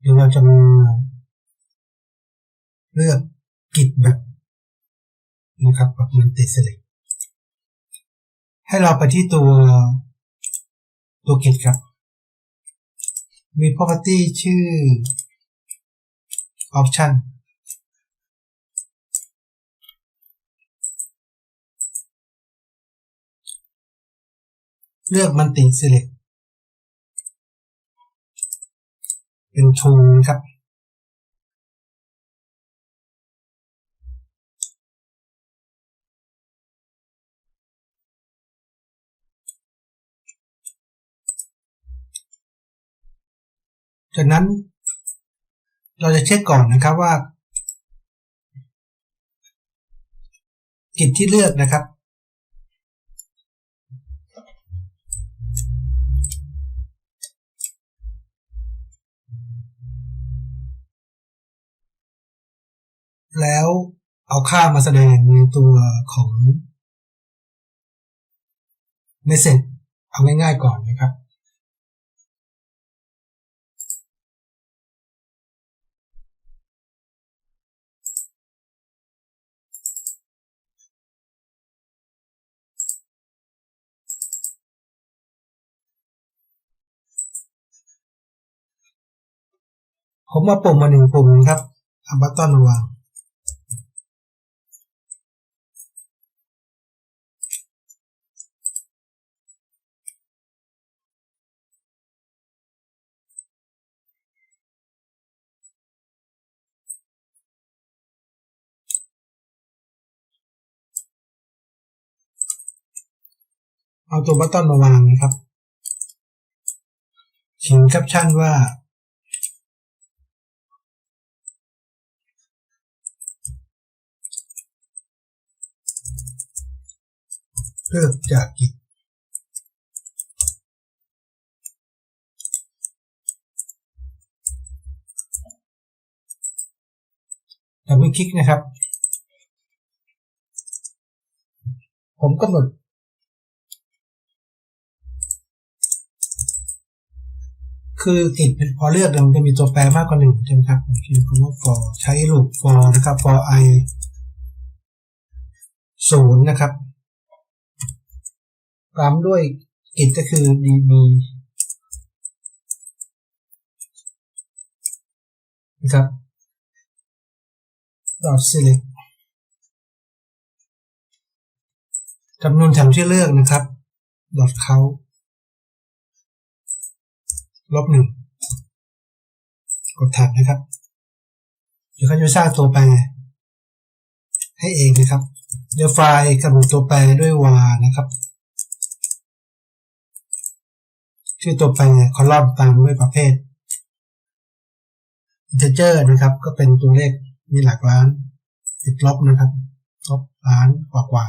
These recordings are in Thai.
เดี๋ยวเราจะมาเลือกกิจแบบนะครับแบบมันติดสลิให้เราไปที่ตัวตัวกิจครับ มี property ชื่อ option เลือกมันติ select เป็น tool นะครับ จากนั้นเราจะเช็คก่อนนะครับว่า กิจที่เลือกนะครับ แล้วเอาค่ามาแสดงในตัวของ message เอาง่ายๆก่อนนะครับ ผมมาปุ่มมาหนึ่งปุ่มครับเอาบัตตอนวาง เอาตัวบัตตอนมาวางนะครับเขียนแคปชั่นว่าเลิกจากกิจดับเบิลคลิกนะครับ ผมกำหนด คือกิจพอเลือกมันจะมีตัวแปรมากกว่าหนึ่งใช่ไหมครับผมเขียนคำว่า for ใช้ลูก for นะครับ for i ศูนย์นะครับตามด้วยกิจก็คือ db นะครับ dot select จำนวนแถวที่เลือกนะครับ dot count ลบหนึ่งกดถัดนะครับเดี๋ยวเขาจะสร้างตัวแปร ให้เองนะครับ เดี๋ยวไฟล์กำหนดตัวแปรด้วย var นะครับ ชื่อตัวแปรคอลัมน์ตามด้วยประเภท integer นะครับ ก็เป็นตัวเลขมีหลักล้านติดลบนะครับลบล้านกว่ากว่า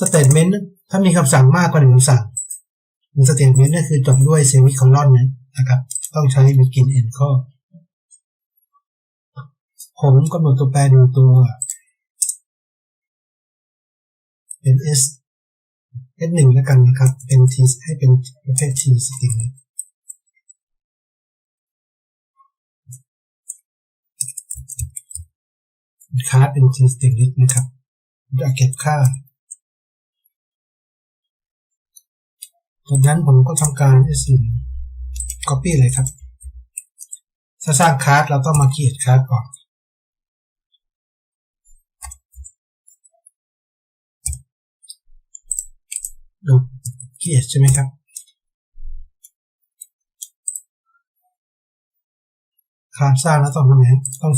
statement ถ้ามีคำสั่งมากกว่าหนึ่งคำสั่งหนึ่ง statement ก็คือจบด้วยเซมิคอลอนนะครับ ต้องใช้ begin end ข้อผมกำหนดตัวแปรหนึ่งตัว เป็น s s หนึ่งแล้วกันนะครับ เป็น t ให้เป็นประเภท t string คาร์ดเป็น t string list นะครับจะเก็บค่า จากนั้นผมก็ทำการ s 1 copy เลยครับถ้าสร้างคาร์ดเราต้องมาเขียนคาร์ดก่อน ดูเขียนใช่ไหมครับคาร์ดสร้างแล้วต้องทำไงต้อง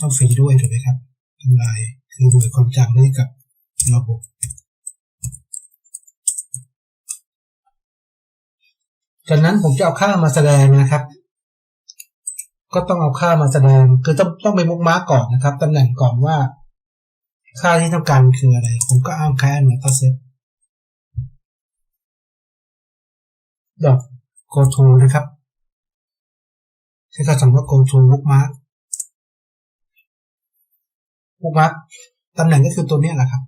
ต้องฟรีด้วยถูกไหมครับทำลายคือหน่วยความจำให้กับระบบ จากนั้นผมจะเอาค่ามาแสดงนะครับ ก็ต้องเอาค่ามาแสดง คือต้องต้องไปมุกมาก่อนนะครับตำแหน่งก่อนว่า ค่าที่ต้องการคืออะไร ผมก็อ้างค่าอันนี้ก็เซตดอก go to นะครับ ใช้คำสั่งว่า go to bookmark bookmark ตำแหน่งก็คือตัวนี้แหละครับ